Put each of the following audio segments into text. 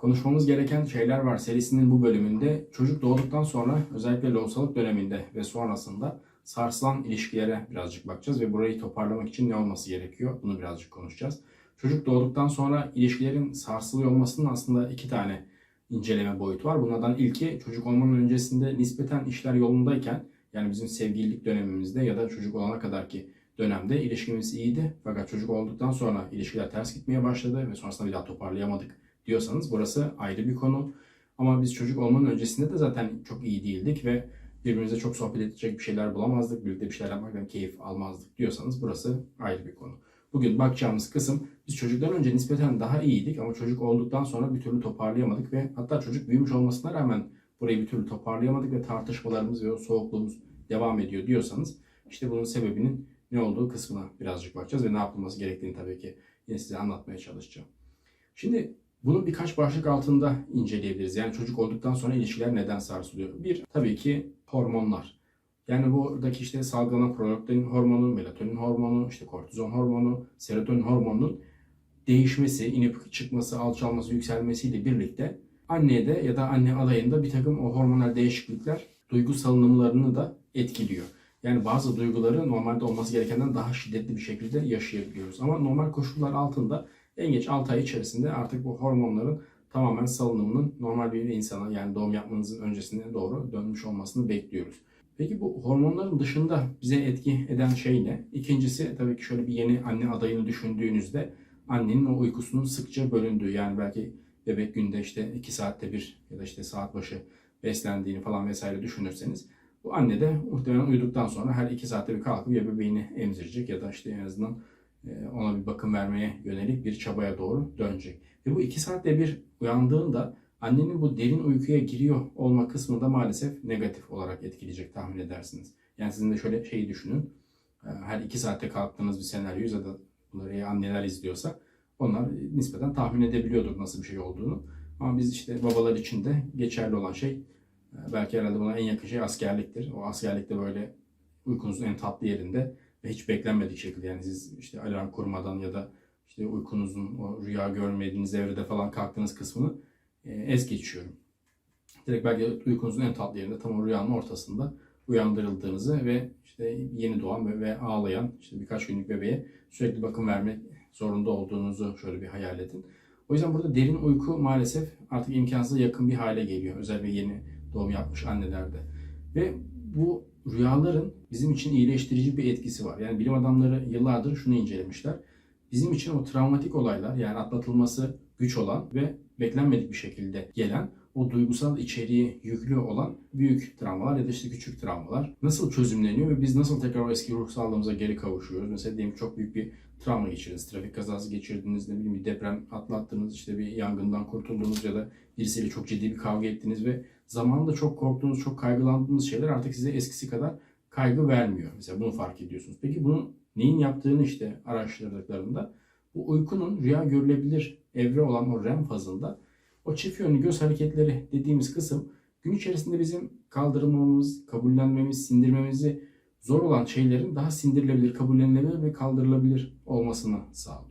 Konuşmamız gereken şeyler var serisinin bu bölümünde çocuk doğduktan sonra özellikle lohusalık döneminde ve sonrasında sarsılan ilişkilere birazcık bakacağız ve burayı toparlamak için ne olması gerekiyor bunu birazcık konuşacağız. Çocuk doğduktan sonra ilişkilerin sarsılıyor olmasının aslında iki tane inceleme boyutu var. Bunlardan ilki çocuk olmanın öncesinde nispeten işler yolundayken yani bizim sevgililik dönemimizde ya da çocuk olana kadar ki dönemde ilişkimiz iyiydi. Fakat çocuk olduktan sonra ilişkiler ters gitmeye başladı ve sonrasında bir daha toparlayamadık diyorsanız burası ayrı bir konu. Ama biz çocuk olmanın öncesinde de zaten çok iyi değildik ve birbirimize çok sohbet edecek bir şeyler bulamazdık. Birlikte bir şeyler yapmaktan keyif almazdık diyorsanız burası ayrı bir konu. Bugün bakacağımız kısım biz çocuktan önce nispeten daha iyiydik ama çocuk olduktan sonra bir türlü toparlayamadık ve hatta çocuk büyümüş olmasına rağmen burayı bir türlü toparlayamadık ve tartışmalarımız ve o soğukluğumuz devam ediyor diyorsanız işte bunun sebebinin ne olduğu kısmına birazcık bakacağız ve ne yapılması gerektiğini tabii ki yine size anlatmaya çalışacağım. Şimdi bunu birkaç başlık altında inceleyebiliriz. Yani çocuk olduktan sonra ilişkiler neden sarsılıyor? Bir, tabii ki hormonlar. Yani buradaki işte salgılanan prolaktin hormonu, melatonin hormonu, işte kortizon hormonu, serotonin hormonunun değişmesi, inip çıkması, alçalması, yükselmesiyle birlikte annede ya da anne adayında bir takım o hormonal değişiklikler duygu salınımlarını da etkiliyor. Yani bazı duyguları normalde olması gerekenden daha şiddetli bir şekilde yaşayabiliyoruz. Ama normal koşullar altında en geç 6 ay içerisinde artık bu hormonların tamamen salınımının normal bir insana yani doğum yapmanızın öncesine doğru dönmüş olmasını bekliyoruz. Peki bu hormonların dışında bize etki eden şey ne? İkincisi tabii ki şöyle bir yeni anne adayını düşündüğünüzde annenin o uykusunun sıkça bölündüğü yani belki bebek günde işte 2 saatte bir ya da işte saat başı beslendiğini falan vesaire düşünürseniz bu anne de muhtemelen uyuduktan sonra her 2 saatte bir kalkıp ya bebeğini emzirecek ya da işte en azından ona bir bakım vermeye yönelik bir çabaya doğru dönecek. Ve bu 2 saatte bir uyandığında annenin bu derin uykuya giriyor olma kısmı da maalesef negatif olarak etkileyecek tahmin edersiniz. Yani sizin de şöyle şeyi düşünün. E, Her 2 saatte kalktığınız bir senaryoyu ya da bunları anneler izliyorsa onlar nispeten tahmin edebiliyordur nasıl bir şey olduğunu. Ama biz işte babalar için de geçerli olan şey e, belki herhalde buna en yakın şey askerliktir. O askerlikte böyle uykunuzun en tatlı yerinde hiç beklenmedik şekilde yani siz işte alarm kurmadan ya da işte uykunuzun o rüya görmediğiniz evrede falan kalktığınız kısmını e, es geçiyorum. Direkt belki uykunuzun en tatlı yerinde tam o rüyanın ortasında uyandırıldığınızı ve işte yeni doğan ve, ve ağlayan işte birkaç günlük bebeğe sürekli bakım vermek zorunda olduğunuzu şöyle bir hayal edin. O yüzden burada derin uyku maalesef artık imkansıza yakın bir hale geliyor. Özellikle yeni doğum yapmış annelerde. Ve bu rüyaların bizim için iyileştirici bir etkisi var. Yani bilim adamları yıllardır şunu incelemişler. Bizim için o travmatik olaylar yani atlatılması güç olan ve beklenmedik bir şekilde gelen o duygusal içeriği yüklü olan büyük travmalar ya da işte küçük travmalar nasıl çözümleniyor ve biz nasıl tekrar eski ruh sağlığımıza geri kavuşuyoruz? Mesela diyelim çok büyük bir travma geçirdiniz, trafik kazası geçirdiniz, ne bileyim bir deprem atlattınız, işte bir yangından kurtuldunuz ya da birisiyle çok ciddi bir kavga ettiniz ve zamanında çok korktuğunuz, çok kaygılandığınız şeyler artık size eskisi kadar kaygı vermiyor. Mesela bunu fark ediyorsunuz. Peki bunu neyin yaptığını işte araştırdıklarında bu uykunun rüya görülebilir evre olan o REM fazında o çift yönlü göz hareketleri dediğimiz kısım gün içerisinde bizim kaldırılmamız, kabullenmemiz, sindirmemizi zor olan şeylerin daha sindirilebilir, kabullenilebilir ve kaldırılabilir olmasını sağlıyor.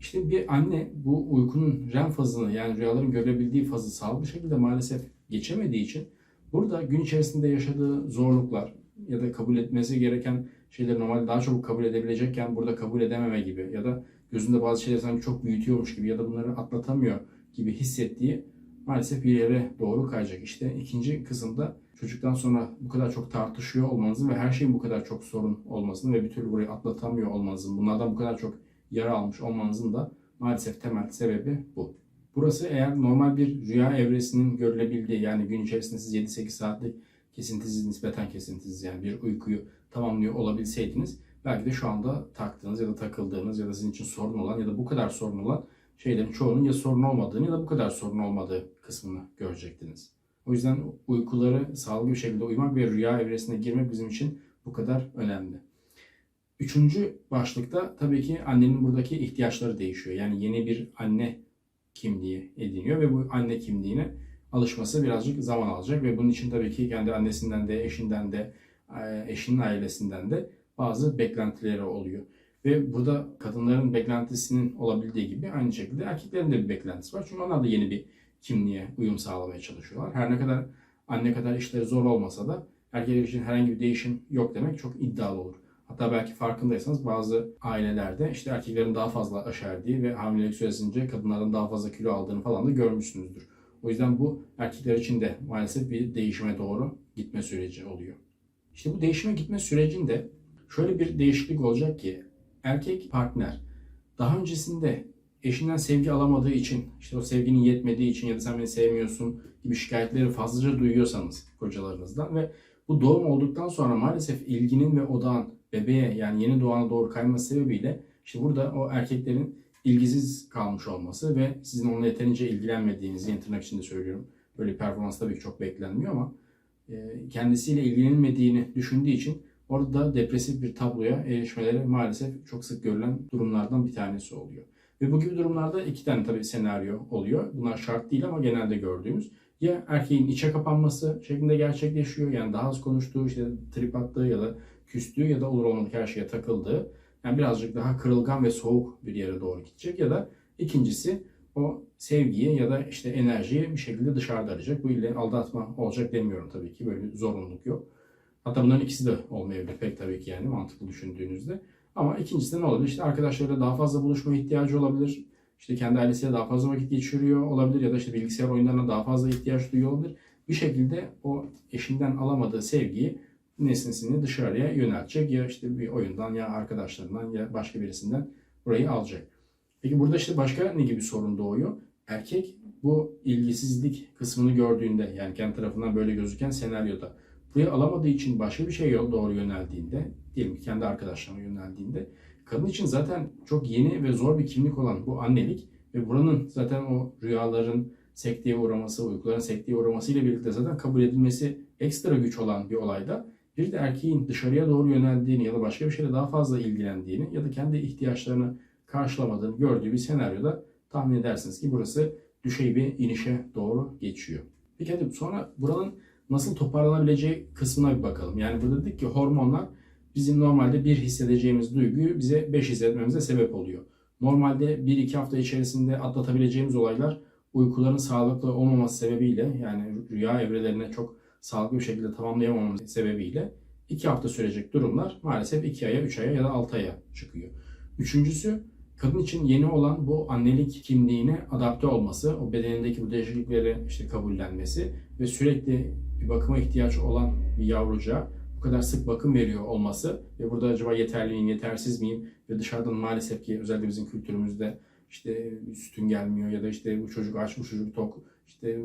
İşte bir anne bu uykunun REM fazını yani rüyaların görebildiği fazı sağlıklı şekilde maalesef geçemediği için burada gün içerisinde yaşadığı zorluklar ya da kabul etmesi gereken şeyleri normalde daha çabuk kabul edebilecekken burada kabul edememe gibi ya da gözünde bazı şeyleri sanki çok büyütüyormuş gibi ya da bunları atlatamıyor gibi hissettiği maalesef bir yere doğru kayacak. İşte ikinci kısımda çocuktan sonra bu kadar çok tartışıyor olmanızın ve her şeyin bu kadar çok sorun olmasının ve bir türlü burayı atlatamıyor olmanızın, bunlardan bu kadar çok yara almış olmanızın da maalesef temel sebebi bu. Burası eğer normal bir rüya evresinin görülebildiği yani gün içerisinde siz 7-8 saatlik kesintisiz, nispeten kesintisiz yani bir uykuyu tamamlıyor olabilseydiniz belki de şu anda taktığınız ya da takıldığınız ya da sizin için sorun olan ya da bu kadar sorun olan şeylerin çoğunun ya sorun olmadığını ya da bu kadar sorun olmadığı kısmını görecektiniz. O yüzden uykuları sağlıklı bir şekilde uyumak ve rüya evresine girmek bizim için bu kadar önemli. Üçüncü başlıkta tabii ki annenin buradaki ihtiyaçları değişiyor. Yani yeni bir anne kimliği ediniyor ve bu anne kimliğine alışması birazcık zaman alacak ve bunun için tabii ki kendi annesinden de, eşinden de, eşinin ailesinden de bazı beklentileri oluyor. Ve burada kadınların beklentisinin olabildiği gibi aynı şekilde erkeklerin de bir beklentisi var. Çünkü onlar da yeni bir kimliğe uyum sağlamaya çalışıyorlar. Her ne kadar anne kadar işleri zor olmasa da erkekler için herhangi bir değişim yok demek çok iddialı olur. Hatta belki farkındaysanız bazı ailelerde işte erkeklerin daha fazla aşerdiği ve hamilelik süresince kadınların daha fazla kilo aldığını falan da görmüşsünüzdür. O yüzden bu erkekler için de maalesef bir değişime doğru gitme süreci oluyor. İşte bu değişime gitme sürecinde şöyle bir değişiklik olacak ki erkek partner daha öncesinde eşinden sevgi alamadığı için, işte o sevginin yetmediği için ya da sen beni sevmiyorsun gibi şikayetleri fazlaca duyuyorsanız kocalarınızdan ve bu doğum olduktan sonra maalesef ilginin ve odağın bebeğe yani yeni doğana doğru kayması sebebiyle işte burada o erkeklerin ilgisiz kalmış olması ve sizin onunla yeterince ilgilenmediğinizi tırnak içinde söylüyorum. Böyle performans tabii çok beklenmiyor ama kendisiyle ilgilenilmediğini düşündüğü için orada depresif bir tabloya erişmeleri maalesef çok sık görülen durumlardan bir tanesi oluyor. Ve bu gibi durumlarda iki tane tabii senaryo oluyor. Bunlar şart değil ama genelde gördüğümüz. Ya erkeğin içe kapanması şeklinde gerçekleşiyor. Yani daha az konuştuğu, işte trip attığı ya da küstüğü ya da olur olmadık her şeye takıldığı. Yani birazcık daha kırılgan ve soğuk bir yere doğru gidecek. Ya da ikincisi o sevgiyi ya da işte enerjiyi bir şekilde dışarıda arayacak. Bu ile aldatma olacak demiyorum tabii ki. Böyle bir zorunluluk yok. Hatta bunların ikisi de olmayabilir pek tabii ki yani mantıklı düşündüğünüzde. Ama ikincisi de ne olabilir? İşte arkadaşlarıyla daha fazla buluşma ihtiyacı olabilir. İşte kendi ailesiyle daha fazla vakit geçiriyor olabilir ya da işte bilgisayar oyunlarına daha fazla ihtiyaç duyuyor olabilir. Bir şekilde o eşinden alamadığı sevgiyi nesnesini dışarıya yöneltecek. Ya işte bir oyundan ya arkadaşlarından ya başka birisinden burayı alacak. Peki burada işte başka ne gibi sorun doğuyor? Erkek bu ilgisizlik kısmını gördüğünde yani kendi tarafından böyle gözüken senaryoda burayı alamadığı için başka bir şeye yol doğru yöneldiğinde diyelim ki kendi arkadaşlarına yöneldiğinde kadın için zaten çok yeni ve zor bir kimlik olan bu annelik ve buranın zaten o rüyaların sekteye uğraması, uykuların sekteye uğraması ile birlikte zaten kabul edilmesi ekstra güç olan bir olayda bir de erkeğin dışarıya doğru yöneldiğini ya da başka bir şeyle daha fazla ilgilendiğini ya da kendi ihtiyaçlarını karşılamadığını gördüğü bir senaryoda tahmin edersiniz ki burası düşey bir inişe doğru geçiyor. Peki hadi sonra buranın nasıl toparlanabileceği kısmına bir bakalım. Yani burada dedik ki hormonlar bizim normalde bir hissedeceğimiz duyguyu bize beş hissetmemize sebep oluyor. Normalde 1-2 hafta içerisinde atlatabileceğimiz olaylar uykuların sağlıklı olmaması sebebiyle yani rüya evrelerine çok sağlıklı bir şekilde tamamlayamamamız sebebiyle 2 hafta sürecek durumlar maalesef 2 aya, 3 aya ya da 6 aya çıkıyor. Üçüncüsü kadın için yeni olan bu annelik kimliğine adapte olması, o bedenindeki bu değişiklikleri işte kabullenmesi ve sürekli bir bakıma ihtiyaç olan bir yavruca kadar sık bakım veriyor olması ve burada acaba yeterli miyim, yetersiz miyim ve dışarıdan maalesef ki özellikle bizim kültürümüzde işte sütün gelmiyor ya da işte bu çocuk aç, bu çocuk tok, işte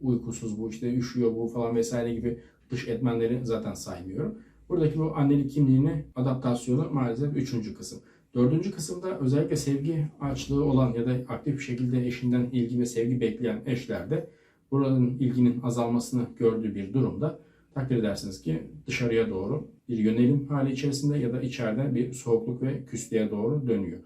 uykusuz bu, işte üşüyor bu falan vesaire gibi dış etmenleri zaten saymıyorum. Buradaki bu annelik kimliğine adaptasyonu maalesef üçüncü kısım. Dördüncü kısımda özellikle sevgi açlığı olan ya da aktif bir şekilde eşinden ilgi ve sevgi bekleyen eşlerde buranın ilginin azalmasını gördüğü bir durumda takdir edersiniz ki dışarıya doğru bir yönelim hali içerisinde ya da içeride bir soğukluk ve küslüğe doğru dönüyor.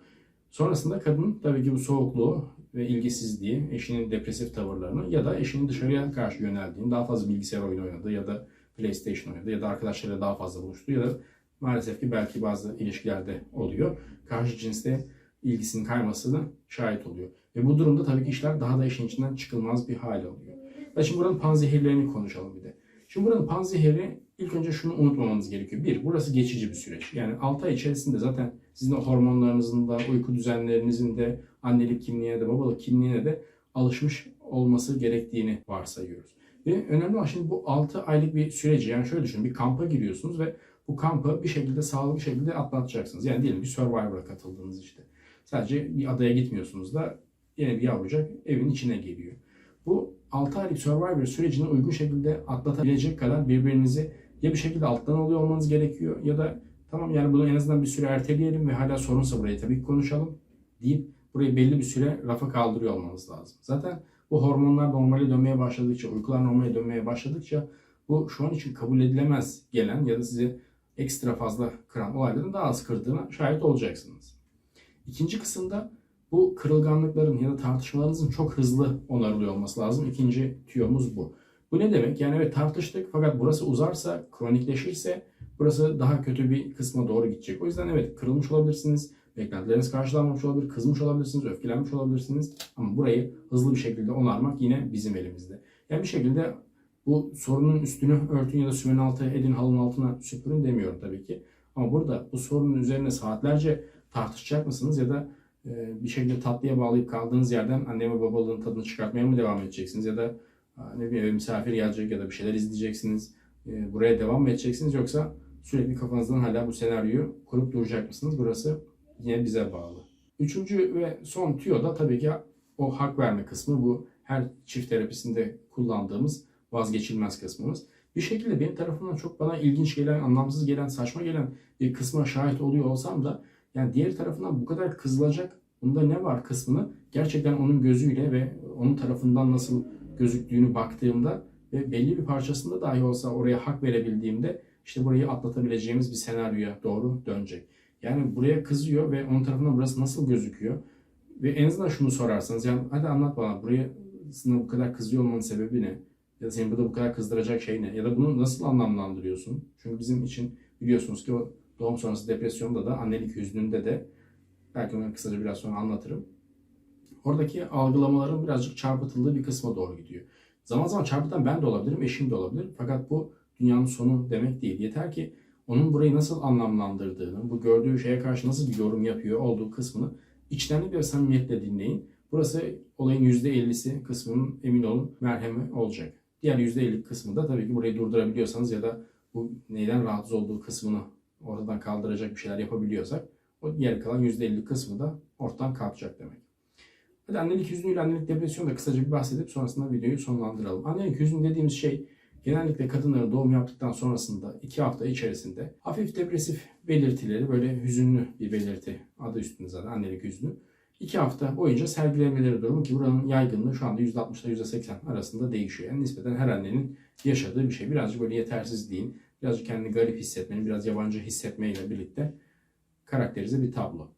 Sonrasında kadın tabii ki bu soğukluğu ve ilgisizliği, eşinin depresif tavırlarını ya da eşinin dışarıya karşı yöneldiğini, daha fazla bilgisayar oyunu oynadığı ya da PlayStation oynadığı ya da arkadaşlarıyla daha fazla buluştuğu ya da maalesef ki belki bazı ilişkilerde oluyor. Karşı cinste ilgisinin kaymasını şahit oluyor. Ve bu durumda tabii ki işler daha da işin içinden çıkılmaz bir hale oluyor. Ve şimdi buranın panzehirlerini konuşalım bir de. Şimdi buranın panzehiri ilk önce şunu unutmamanız gerekiyor. Bir, burası geçici bir süreç. Yani 6 ay içerisinde zaten sizin hormonlarınızın da, uyku düzenlerinizin de, annelik kimliğine de, babalık kimliğine de alışmış olması gerektiğini varsayıyoruz. Ve önemli olan şimdi bu 6 aylık bir süreci yani şöyle düşünün bir kampa giriyorsunuz ve bu kampı bir şekilde sağlıklı şekilde atlatacaksınız. Yani diyelim ki Survivor'a katıldınız işte. Sadece bir adaya gitmiyorsunuz da yine bir yavrucak evin içine geliyor. Bu 6 aylık Survivor sürecini uygun şekilde atlatabilecek kadar birbirinizi ya bir şekilde alttan alıyor olmanız gerekiyor ya da tamam yani bunu en azından bir süre erteleyelim ve hala sorunsa burayı tabii ki konuşalım deyip burayı belli bir süre rafa kaldırıyor olmanız lazım. Zaten bu hormonlar normale dönmeye başladıkça, uykular normale dönmeye başladıkça bu şu an için kabul edilemez gelen ya da sizi ekstra fazla kıran olayların daha az kırdığına şahit olacaksınız. İkinci kısımda bu kırılganlıkların ya da tartışmalarınızın çok hızlı onarılıyor olması lazım. İkinci tüyomuz bu. Bu ne demek? Yani evet tartıştık fakat burası uzarsa, kronikleşirse burası daha kötü bir kısma doğru gidecek. O yüzden evet kırılmış olabilirsiniz. Beklentileriniz karşılanmamış olabilir, kızmış olabilirsiniz, öfkelenmiş olabilirsiniz. Ama burayı hızlı bir şekilde onarmak yine bizim elimizde. Yani bir şekilde bu sorunun üstünü örtün ya da sümen altı edin, halının altına süpürün demiyorum tabii ki. Ama burada bu sorunun üzerine saatlerce tartışacak mısınız ya da bir şekilde tatlıya bağlayıp kaldığınız yerden anne ve babalığın tadını çıkartmaya mı devam edeceksiniz ya da ne bileyim misafir gelecek ya da bir şeyler izleyeceksiniz. E, buraya devam mı edeceksiniz yoksa sürekli kafanızdan hala bu senaryoyu kurup duracak mısınız? Burası yine bize bağlı. Üçüncü ve son tüyo da tabii ki o hak verme kısmı. Bu her çift terapisinde kullandığımız vazgeçilmez kısmımız. Bir şekilde benim tarafımdan çok bana ilginç gelen, anlamsız gelen, saçma gelen bir kısma şahit oluyor olsam da yani diğer tarafından bu kadar kızılacak bunda ne var kısmını gerçekten onun gözüyle ve onun tarafından nasıl gözüktüğünü baktığımda ve belli bir parçasında dahi olsa oraya hak verebildiğimde işte burayı atlatabileceğimiz bir senaryoya doğru dönecek. Yani buraya kızıyor ve onun tarafından burası nasıl gözüküyor? Ve en azından şunu sorarsanız yani hadi anlat bana buraya bu kadar kızıyor olmanın sebebi ne? Ya da seni burada bu kadar kızdıracak şey ne? Ya da bunu nasıl anlamlandırıyorsun? Çünkü bizim için biliyorsunuz ki o doğum sonrası depresyonda da annelik hüznünde de belki onu kısaca biraz sonra anlatırım. Oradaki algılamaların birazcık çarpıtıldığı bir kısma doğru gidiyor. Zaman zaman çarpıtan ben de olabilirim, eşim de olabilir. Fakat bu dünyanın sonu demek değil. Yeter ki onun burayı nasıl anlamlandırdığını, bu gördüğü şeye karşı nasıl bir yorum yapıyor olduğu kısmını içtenlik ve samimiyetle dinleyin. Burası olayın %50'si kısmının emin olun merhemi olacak. Diğer %50 kısmı da tabii ki burayı durdurabiliyorsanız ya da bu neyden rahatsız olduğu kısmını ortadan kaldıracak bir şeyler yapabiliyorsak o diğer kalan %50 kısmı da ortadan kalkacak demek. Hadi annelik hüznüyle annelik depresyonu da kısaca bir bahsedip sonrasında videoyu sonlandıralım. Annelik hüznü dediğimiz şey genellikle kadınların doğum yaptıktan sonrasında 2 hafta içerisinde hafif depresif belirtileri böyle hüzünlü bir belirti adı üstünde zaten annelik hüznü. 2 hafta boyunca sergilemeleri durumu ki buranın yaygınlığı şu anda %60 ile %80 arasında değişiyor. Yani nispeten her annenin yaşadığı bir şey. Birazcık böyle yetersizliğin, birazcık kendini garip hissetmenin, biraz yabancı hissetmeyle birlikte karakterize bir tablo.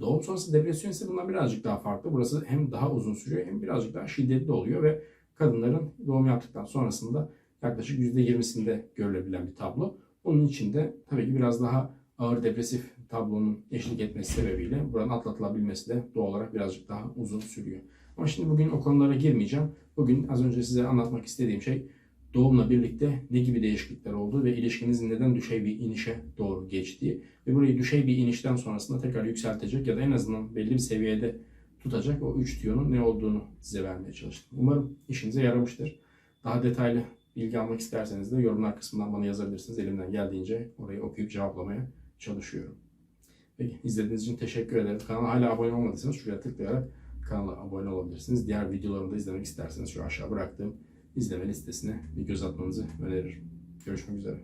Doğum sonrası depresyon ise bundan birazcık daha farklı. Burası hem daha uzun sürüyor hem birazcık daha şiddetli oluyor ve kadınların doğum yaptıktan sonrasında yaklaşık %20'sinde görülebilen bir tablo. Onun içinde tabii ki biraz daha ağır depresif tablonun eşlik etmesi sebebiyle buranın atlatılabilmesi de doğal olarak birazcık daha uzun sürüyor. Ama şimdi bugün o konulara girmeyeceğim. Bugün az önce size anlatmak istediğim şey doğumla birlikte ne gibi değişiklikler olduğu ve ilişkinizin neden düşey bir inişe doğru geçtiği ve burayı düşey bir inişten sonrasında tekrar yükseltecek ya da en azından belli bir seviyede tutacak o üç tiyonun ne olduğunu size vermeye çalıştım. Umarım işinize yaramıştır. Daha detaylı bilgi almak isterseniz de yorumlar kısmından bana yazabilirsiniz. Elimden geldiğince orayı okuyup cevaplamaya çalışıyorum. Peki izlediğiniz için teşekkür ederim. Kanala hala abone olmadıysanız şuraya tıklayarak kanala abone olabilirsiniz. Diğer videolarımı da izlemek isterseniz şu aşağı bıraktığım izleme listesine bir göz atmanızı öneririm. Görüşmek üzere.